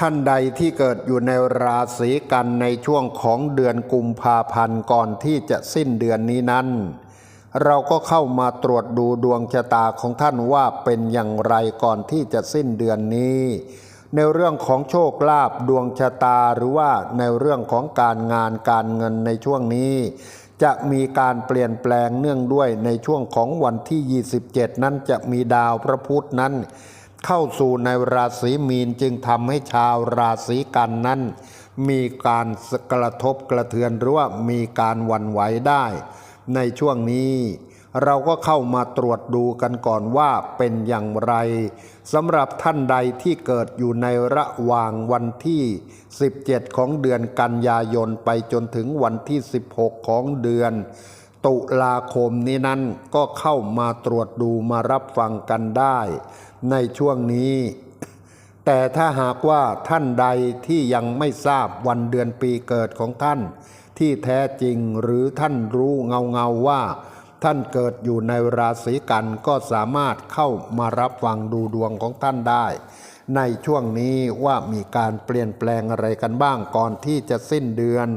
ท่านใดที่เกิดอยู่ในราศีกันในช่วงของเดือนกุมภาพันธ์ก่อนที่จะสิ้นเดือนนี้นั้น เราก็เข้ามาตรวจดูดวงชะตาของท่านว่าเป็นอย่างไรก่อนที่จะสิ้นเดือนนี้ ในเรื่องของโชคลาภดวงชะตาหรือว่าในเรื่องของการงานการเงินในช่วงนี้ จะมีการเปลี่ยนแปลงเนื่องด้วยในช่วงของวันที่ 27 นั้นจะมีดาวพระพุธนั้น เข้าสู่ในราศีมีนจึงทำให้ชาวราศีกันนั้น มีการกระทบกระเทือนหรือว่ามีการวันไหวได้ ในช่วงนี้ เราก็เข้ามาตรวจดูกันก่อนว่าเป็นอย่างไรสำหรับท่านใดที่เกิดอยู่ในระหว่างวันที่ 17 ของเดือนกันยายนไปจนถึงวันที่ 16 ของเดือนตุลาคมนี้นั้นก็เข้ามาตรวจดูมารับฟังกันได้ ในช่วงนี้ แต่ถ้าหากว่าท่านใดที่ยังไม่ทราบวันเดือนปีเกิดของท่าน ที่แท้จริงหรือท่านรู้เงาเงาๆว่า ท่านเกิดอยู่ในราศีกันก็สามารถเข้ามารับฟังดูดวงของท่านได้ ในช่วงนี้ว่ามีการเปลี่ยนแปลงอะไรกันบ้างก่อนที่จะสิ้นเดือน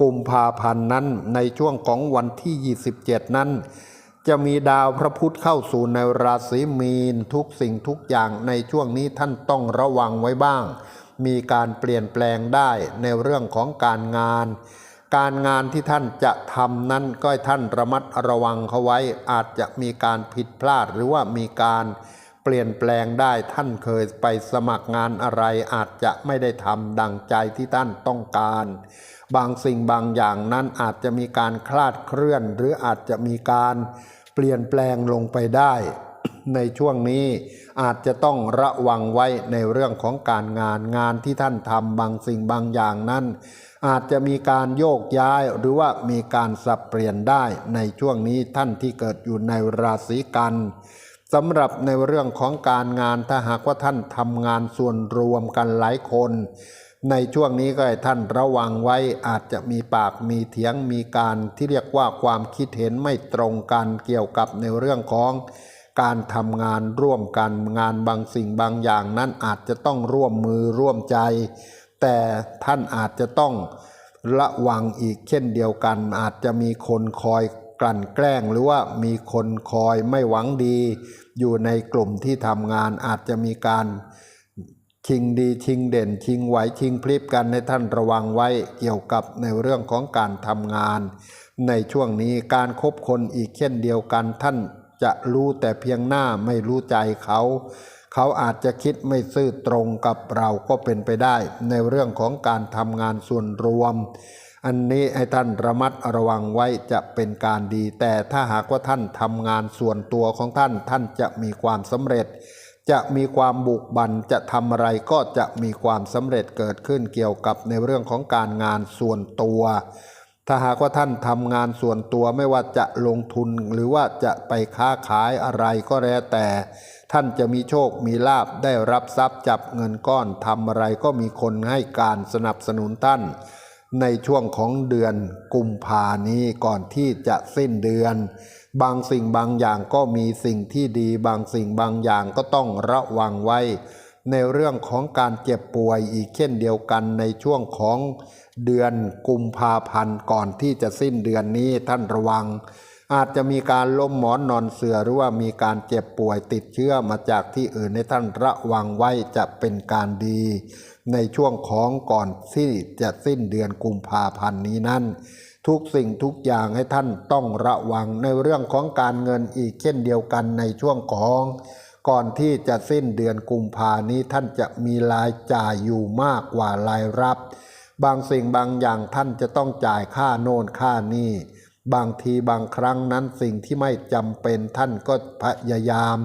กุมภาพันธ์นั้นในช่วงของวันที่ 27 นั้น จะมีดาวพระพุธเข้าสู่ในราศีมีนทุกสิ่งทุกอย่างในช่วงนี้ท่านต้องระวังไว้บ้าง มีการเปลี่ยนแปลงได้ในเรื่องของการงาน การงานที่ท่านจะทำนั้นก็ให้ท่านระมัดระวังเขาไว้ อาจจะมีการผิดพลาดหรือว่ามีการเปลี่ยนแปลงได้ท่านเคยไปสมัครงานอะไรอาจจะไม่ได้ทำดังใจที่ท่านต้องการ บางสิ่งบางอย่างนั้นอาจจะมีการคลาดเคลื่อน หรืออาจจะมีการ เปลี่ยนแปลงลงไปได้ในช่วงนี้อาจจะต้องระวังไว้ในเรื่องของการงานงานที่ท่านทำบางสิ่งบางอย่างนั้น อาจจะมีการโยกย้ายหรือว่ามีการสับเปลี่ยนได้ในช่วงนี้ท่านที่เกิดอยู่ในราศีกันสำหรับในเรื่องของการงานถ้าหากว่าท่านทำงานส่วนรวมกันหลายคน ในช่วงนี้ก็ให้ท่านระวังไว้อาจจะมีปากมีเถียงมีการที่เรียกว่าความคิดเห็นไม่ตรงกันเกี่ยวกับในเรื่องของการทำงานร่วมกันงานบางสิ่งบางอย่างนั้นอาจจะต้องร่วมมือร่วมใจ แต่ท่านอาจจะต้องระวังอีกเช่นเดียวกัน อาจจะมีคนคอยกลั่นแกล้ง หรือว่ามีคนคอยไม่หวังดี อยู่ในกลุ่มที่ทำงานอาจจะมีการ ชิงดีชิงเด่นชิงไหวชิงพลิบกันให้ท่านระวังไว้เกี่ยวกับในเรื่องของการทำงาน ในช่วงนี้การคบคนอีกเช่นเดียวกันท่านจะรู้แต่เพียงหน้าไม่รู้ใจเขา เขาอาจจะคิดไม่ซื่อตรงกับเราก็เป็นไปได้ ในเรื่องของการทำงานส่วนรวม อันนี้ให้ท่านระมัดระวังไว้จะเป็นการดี แต่ถ้าหากว่าท่านทำงานส่วนตัวของท่านท่านจะมีความสำเร็จ จะมีความบุกบันจะทำอะไรก็จะมีความสำเร็จเกิดขึ้นเกี่ยวกับในเรื่องของการงานส่วนตัว ถ้าหากว่าท่านทำงานส่วนตัวไม่ว่าจะลงทุนหรือว่าจะไปค้าขายอะไรก็แล้วแต่ ท่านจะมีโชคมีลาบได้รับทรัพย์จับเงินก้อนทำอะไรก็มีคนให้การสนับสนุนท่าน ในช่วงของเดือนกุมภานี้ก่อนที่จะสิ้นเดือน บางสิ่งบางอย่างก็มีสิ่งที่ดี บางสิ่งบางอย่างก็ต้องระวังไว้ ในเรื่องของการเจ็บป่วยอีกเช่นเดียวกันในช่วงของเดือนกุมภาพันธ์ก่อนที่จะสิ้นเดือนนี้ท่านระวัง อาจจะมีการล้มหมอนนอนเสือหรือว่ามีการเจ็บป่วยติดเชื้อมาจากที่อื่นในท่านระวังไว้จะเป็นการดี ในช่วงของก่อนที่จะสิ้นเดือนกุมภาพันธ์นี้นั้น ทุกสิ่งทุกอย่างให้ท่านต้องระวังในเรื่องของการเงินอีกเช่นเดียวกันในช่วงของก่อนที่จะสิ้นเดือนกุมภานี้ท่านจะมีรายจ่ายอยู่มากกว่ารายรับ บางสิ่งบางอย่างท่านจะต้องจ่ายค่าโน่นค่านี่ บางทีบางครั้งนั้นสิ่งที่ไม่จำเป็นท่านก็พยายาม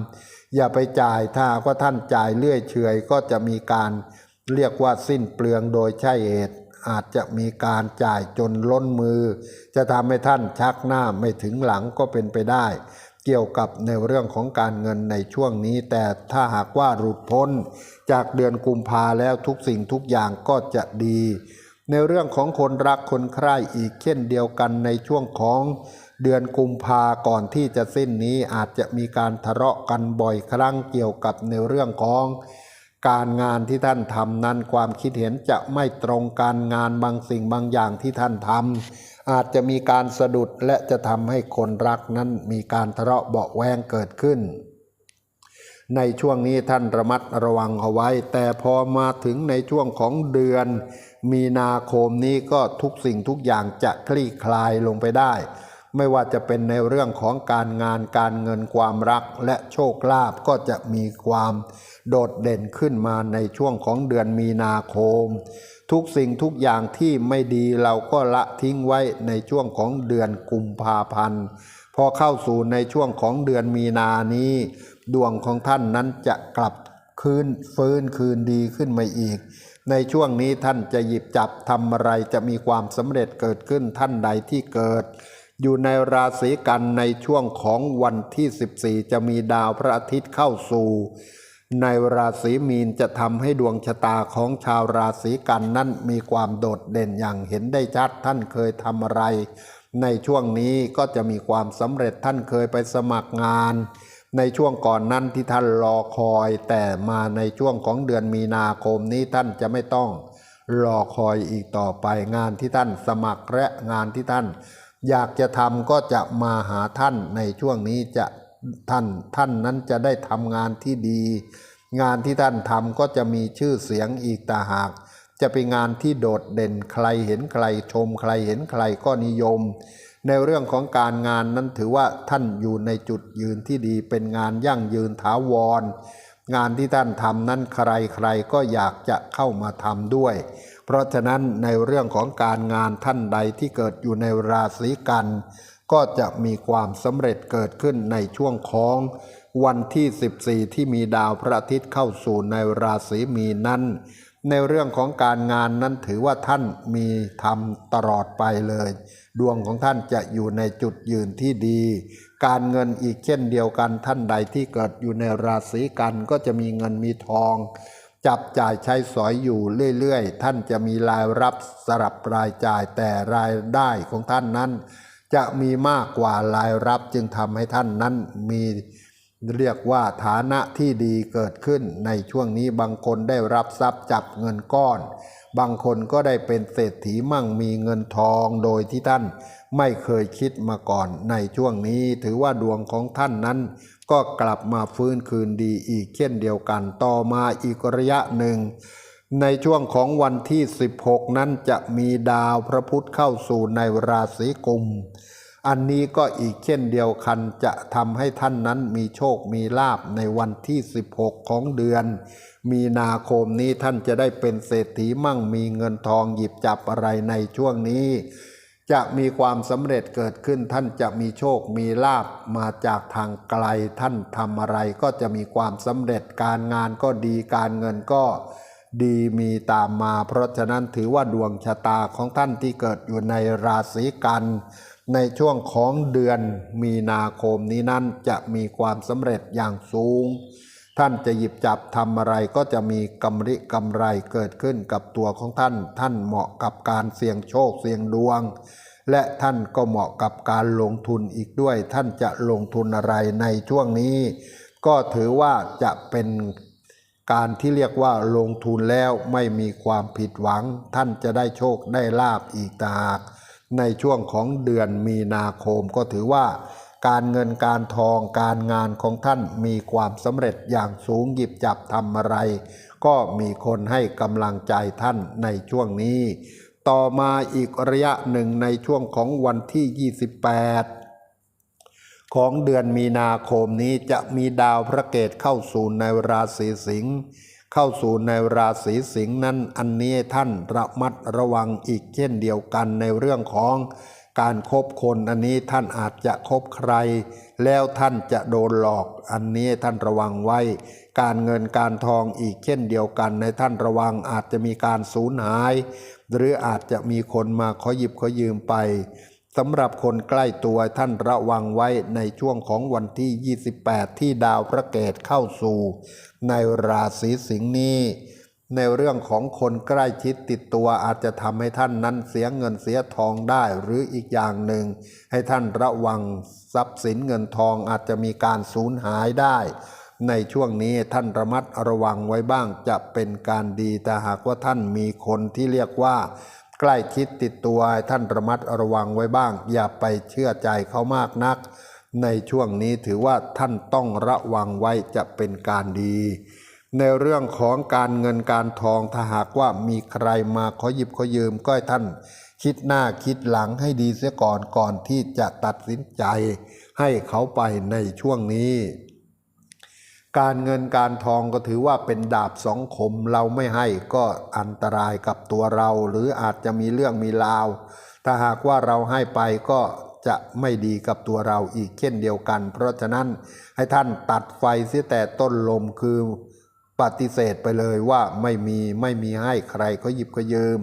อย่าไปจ่ายถ้ากว่าท่านจ่ายเลื่อยเฉยก็จะมีการเรียกว่าสิ้นเปลืองโดยใช่เหตุ อาจจะมีการจ่ายจนล้นมือ จะทำให้ท่านชักหน้าไม่ถึงหลังก็เป็นไปได้ เกี่ยวกับในเรื่องของการเงินในช่วงนี้ แต่ถ้าหากว่าหลุดพ้น จากเดือนกุมภาแล้วทุกสิ่งทุกอย่างก็จะดี ในเรื่องของคนรักคนใคร่อีกเช่นเดียวกันในช่วงของเดือนกุมภาก่อนที่จะสิ้นนี้อาจจะมีการทะเลาะกันบ่อยครั้งเกี่ยวกับในเรื่องของการงานที่ท่านทำนั้นความคิดเห็นจะไม่ตรงกันงานบางสิ่งบางอย่างที่ท่านทำอาจจะมีการสะดุดและจะทำให้คนรักนั้นมีการทะเลาะเบาแวงเกิดขึ้น ในช่วงนี้ท่านระมัดระวังเอาไว้ แต่พอมาถึงในช่วงของเดือน มีนาคมนี้ก็ทุกสิ่งทุกอย่างจะคลี่คลายลงไปได้ ไม่ว่าจะเป็นในเรื่องของการงานการเงินความรักและโชคลาภก็จะมีความโดดเด่นขึ้นมาในช่วงของเดือนมีนาคม ทุกสิ่งทุกอย่างที่ไม่ดีเราก็ละทิ้งไว้ในช่วงของเดือนกุมภาพันธ์พอเข้าสู่ในช่วงของเดือนมีนานี้ ดวงของท่านนั้นจะกลับคืนฟื้นคืนดีขึ้นมาอีก ในช่วงนี้ท่านจะหยิบจับทำอะไรจะมีความสำเร็จเกิดขึ้นท่านใดที่เกิด อยู่ในราศีกันในช่วงของวันที่ 14 จะมีดาวพระอาทิตย์เข้าสู่ ในราศีมีนจะทำให้ดวงชะตาของชาวราศีกันนั้นมีความโดดเด่นอย่างเห็นได้ชัดท่านเคยทำอะไร ในช่วงนี้ก็จะมีความสำเร็จท่านเคยไปสมัครงาน ในช่วงก่อนนั้นที่ท่านรอคอย แต่มาในช่วงของเดือนมีนาคมนี้ท่านจะไม่ต้องรอคอยอีกต่อไปงานที่ท่านสมัครและงานที่ท่าน อยากจะทำก็จะมาหาท่านในช่วงนี้จะท่านท่านนั้นจะได้ทำงานที่ดี งานที่ท่านทำก็จะมีชื่อเสียงอีกต่าหาก จะเป็นงานที่โดดเด่นใครเห็นใครชม ใครเห็นใครก็นิยม ในเรื่องของการงานนั้นถือว่าท่านอยู่ในจุดยืนที่ดีเป็นงานยั่งยืนถาวร งานที่ท่านทำนั้นใครใครก็อยากจะเข้ามาทำด้วย เพราะฉะนั้นในเรื่องของการงานท่านใดที่เกิดอยู่ในราศีกัน ก็จะมีความสำเร็จเกิดขึ้นในช่วงของวันที่ 14 ที่มีดาวพระอาทิตย์เข้าสู่ในราศีมีนนั้น ในเรื่องของการงานนั้นถือว่าท่านมีทำตลอดไปเลย ดวงของท่านจะอยู่ในจุดยืนที่ดี การเงินอีกเช่นเดียวกันท่านใดที่เกิดอยู่ในราศีกันก็จะมีเงินมีทอง จับจ่ายใช้สอยอยู่เรื่อยๆ ท่านจะมีรายรับสลับรายจ่ายแต่รายได้ของท่านนั้น จะมีมากกว่ารายรับจึงทำให้ท่านนั้นมี เรียกว่าฐานะที่ดีเกิดขึ้นในช่วงนี้บางคนได้รับทรัพย์จับเงินก้อน บางคนก็ได้เป็นเศรษฐีมั่งมีเงินทองโดยที่ท่านไม่เคยคิดมาก่อนในช่วงนี้ ถือว่าดวงของท่านนั้น ก็กลับมาฟื้นคืนดีอีกเช่นเดียวกันต่อมาอีกระยะหนึ่ง ในช่วงของวันที่ 16 นั้นจะมีดาวพระพุธเข้าสู่ในราศีกุม อันนี้ก็อีกเช่นเดียวกันจะทำให้ท่านนั้นมีโชคมีลาบในวันที่ 16 ของเดือน มีนาคมนี้ท่านจะได้เป็นเศรษฐีมั่งมีเงินทองหยิบจับอะไรในช่วงนี้ จะมีความสำเร็จเกิดขึ้นท่านจะมีโชคมีลาบมาจากทางไกลท่านทำอะไรก็จะมีความสำเร็จการงานก็ดีการเงินก็ดีมีตามมา เพราะฉะนั้นถือว่าดวงชะตาของท่านที่เกิดอยู่ในราศีกัน ในช่วงของเดือนมีนาคมนี้นั้นจะมีความสำเร็จอย่างสูง ท่านจะหยิบจับทำอะไรก็จะมีกำริกำไรเกิดขึ้นกับตัวของท่าน ท่านเหมาะกับการเสี่ยงโชคเสี่ยงดวง และท่านก็เหมาะกับการลงทุนอีกด้วย ท่านจะลงทุนอะไรในช่วงนี้ ก็ถือว่าจะเป็นการที่เรียกว่าลงทุนแล้วไม่มีความผิดหวัง ท่านจะได้โชคได้ลาบอีกตางหาก ในช่วงของเดือนมีนาคมก็ถือว่า การเงินการทองการงานของท่านมีความสำเร็จอย่างสูงหยิบจับทำอะไร ก็มีคนให้กำลังใจท่านในช่วงนี้ ต่อมาอีกระยะหนึ่งในช่วงของวันที่ 28ของเดือนมีนาคมนี้จะมีดาวพระเกตเข้าสู่ในราศีสิงห์ เข้าสู่ในราศีสิงห์นั้นอันนี้ท่านระมัดระวังอีกเช่นเดียวกันในเรื่องของการคบคนอันนี้ท่านอาจจะคบใคร แล้วท่านจะโดนหลอกอันนี้ท่านระวังไว้ การเงินการทองอีกเช่นเดียวกันในท่านระวังอาจจะมีการสูญหาย หรืออาจจะมีคนมาขอหยิบขอยืมไป สำหรับคนใกล้ตัวท่านระวังไว้ในช่วงของวันที่ 28 ที่ดาวพระเกตเข้าสู่ ในราศีสิงห์นี้ ในเรื่องของคนใกล้ชิดติดตัวอาจจะทำให้ท่านนั้นเสียเงินเสียทองได้หรืออีกอย่างหนึ่ง ให้ท่านระวังทรัพย์สินเงินทองอาจจะมีการสูญหายได้ ในช่วงนี้ท่านระมัดระวังไว้บ้างจะเป็นการดีแต่หากว่าท่านมีคนที่เรียกว่า ใกล้ชิดติดตัวท่านระมัดระวังไว้บ้าง อย่าไปเชื่อใจเขามากนัก ในช่วงนี้ถือว่าท่านต้องระวังไว้จะเป็นการดี ในเรื่องของการเงินการทองถ้าหากว่ามีใครมาขอหยิบขอยืมก็ให้ท่านคิดหน้าคิดหลังให้ดีเสียก่อนก่อนที่จะตัดสินใจ ให้เขาไปในช่วงนี้ การเงินการทองก็ถือว่าเป็นดาบสองคมเราไม่ให้ก็อันตรายกับตัวเรา หรืออาจจะมีเรื่องมีราว ถ้าหากว่าเราให้ไปก็จะไม่ดีกับตัวเราอีกเช่นเดียวกัน เพราะฉะนั้นให้ท่านตัดไฟเสียแต่ต้นลมคือปฏิเสธไปเลยว่าไม่มีไม่มีให้ใครเขาหยิบเขายืม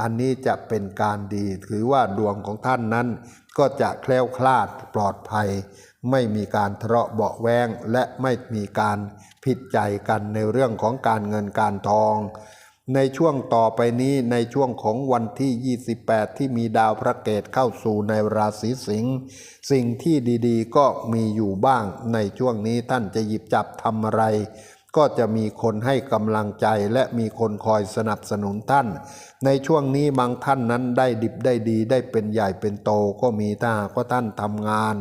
อันนี้จะเป็นการดี ถือว่าดวงของท่านนั้น ก็จะแคล้วคลาดปลอดภัย ไม่มีการทะเลาะเบาแวงและไม่มีการผิดใจกันในเรื่องของการเงินการทอง ในช่วงต่อไปนี้ในช่วงของวันที่ 28 ที่มีดาวพระเกตเข้าสู่ในราศีสิงห์สิ่งที่ดีๆ ก็มีอยู่บ้าง ในช่วงนี้ท่านจะหยิบจับทำอะไร ก็จะมีคนให้กำลังใจและมีคนคอยสนับสนุนท่าน ในช่วงนี้บางท่านนั้นได้ดิบได้ดีได้เป็นใหญ่เป็นโตก็มีถ้าหากว่าท่านทำงาน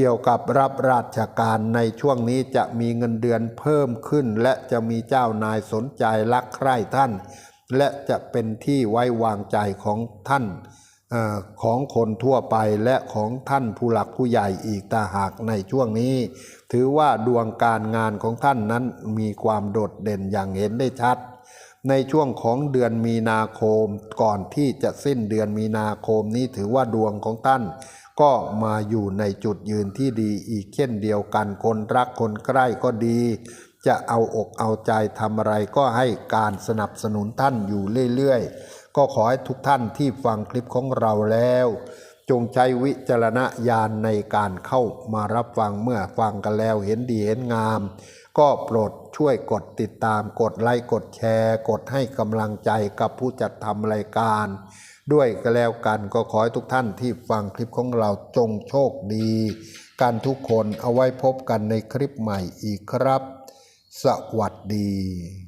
เกี่ยวกับรับราชการในช่วงนี้จะมีเงินเดือนเพิ่มขึ้น และจะมีเจ้านายสนใจรักใคร่ท่าน และจะเป็นที่ไว้วางใจของท่านออของคนทั่วไปและของท่านผู้หลักผู้ใหญ่อีกตาหากในช่วงนี้ ถือว่าดวงการงานของท่านนั้นมีความโดดเด่นอย่างเห็นได้ชัด ในช่วงของเดือนมีนาคม ก่อนที่จะสิ้นเดือนมีนาคมนี้ถือว่าดวงของท่าน ก็มาอยู่ในจุดยืนที่ดีอีกเช่นเดียวกันคนรักคนใกล้ก็ดี จะเอาอกเอาใจทำอะไรก็ให้การสนับสนุนท่านอยู่เรื่อยๆ ก็ขอให้ทุกท่านที่ฟังคลิปของเราแล้ว จงใช้วิจารณญาณในการเข้ามารับฟังเมื่อฟังกันแล้วเห็นดีเห็นงาม ก็โปรดช่วยกดติดตามกดไลค์กดแชร์ กดให้กำลังใจกับผู้จัดทำรายการ ด้วยก็แล้วกันก็ขอให้ทุกท่านที่ฟังคลิปของเราจงโชคดีกันทุกคนเอาไว้พบกันในคลิปใหม่อีกครับ สวัสดี